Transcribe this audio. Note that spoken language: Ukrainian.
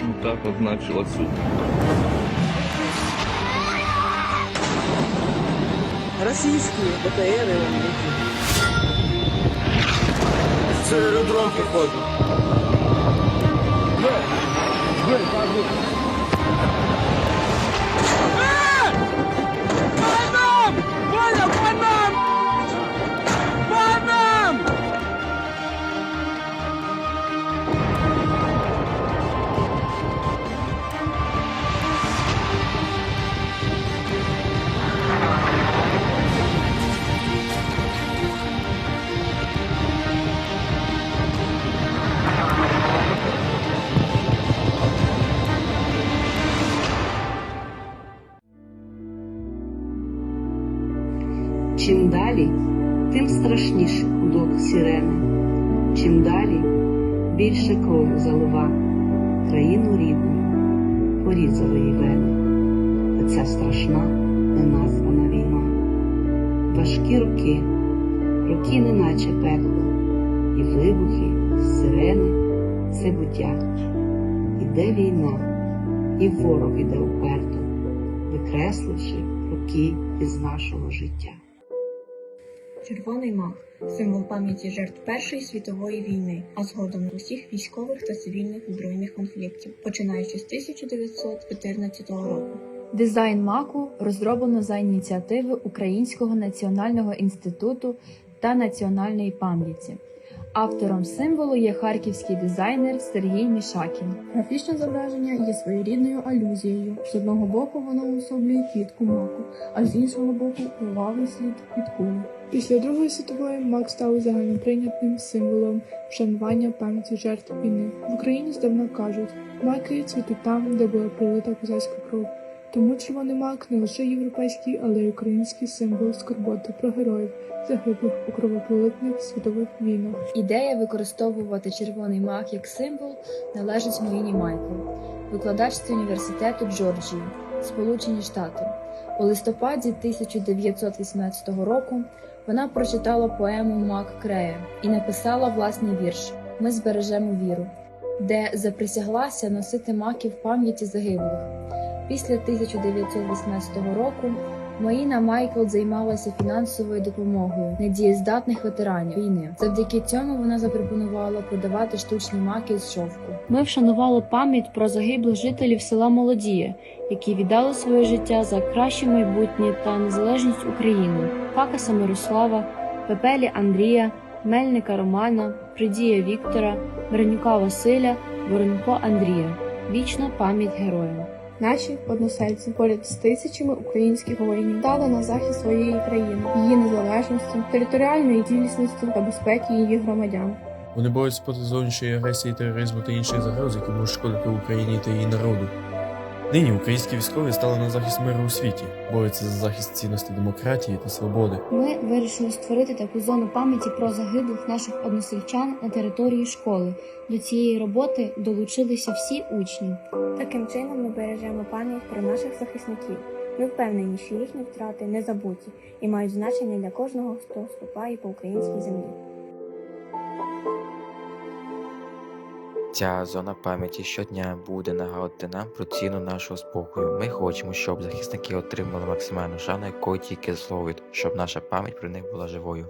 Ну так означила суд. Російські БТР. Це аеродром, походу. Чим далі, тим страшніше гудок сирени. Чим далі більше крові залива країну рідну, порізали її вени. А ця страшна неназвана війна. Важкі роки, роки неначе пекло, і вибухи, сирени це буття. Іде війна, і ворог іде уперто, викресливши роки із нашого життя. Червоний мах символ пам'яті жертв Першої світової війни, а згодом усіх військових та цивільних збройних конфліктів, починаючи з 1914 року. Дизайн маку розроблено за ініціативи Українського національного інституту та національної пам'яті. Автором символу є харківський дизайнер Сергій Мішакін. Графічне зображення є своєрідною алюзією. З одного боку воно уособлює квітку маку, а з іншого боку кривавий слід кулі. Після Другої світової мак став загальноприйнятним символом вшанування пам'яті жертв війни. В Україні здавна кажуть, маки цвітуть там, де була пролита козацька кров. Тому червоний мак не лише європейський, але й український символ скорботи про героїв, загиблих у кровопролитних світових війнах. Ідея використовувати червоний мак як символ належить Моїні Майкл, викладачці університету Джорджії, Сполучені Штати. У листопаді 1918 року вона прочитала поему Мак Крея і написала власний вірш Ми збережемо віру, де заприсяглася носити маки в пам'яті загиблих. Після 1918 року Маїна Майкл займалася фінансовою допомогою недієздатних ветеранів війни. Завдяки цьому вона запропонувала продавати штучні маки з шовку. Ми вшанували пам'ять про загиблих жителів села Молодіє, які віддали своє життя за краще майбутнє та незалежність України. Факаса Мирослава, Пепелі Андрія, Мельника Романа, Придія Віктора, Бернюка Василя, Воронко Андрія. Вічна пам'ять героям. Наші односельці поряд з тисячами українських воїнів стали на захист своєї країни, її незалежності, територіальної цілісності та безпеки її громадян. Вони борються проти зовнішньої агресії, тероризму та інших загроз, які можуть шкодити Україні та її народу. Нині українські військові стали на захист миру у світі, борються за захист цінностей демократії та свободи. Ми вирішили створити таку зону пам'яті про загиблих наших односельчан на території школи. До цієї роботи долучилися всі учні. Таким чином ми бережемо пам'ять про наших захисників. Ми впевнені, що їхні втрати не забуті і мають значення для кожного, хто ступає по українській землі. Ця зона пам'яті щодня буде нагадувати нам про ціну нашого спокою. Ми хочемо, щоб захисники отримали максимальну шану, якої тільки зловить, щоб наша пам'ять про них була живою.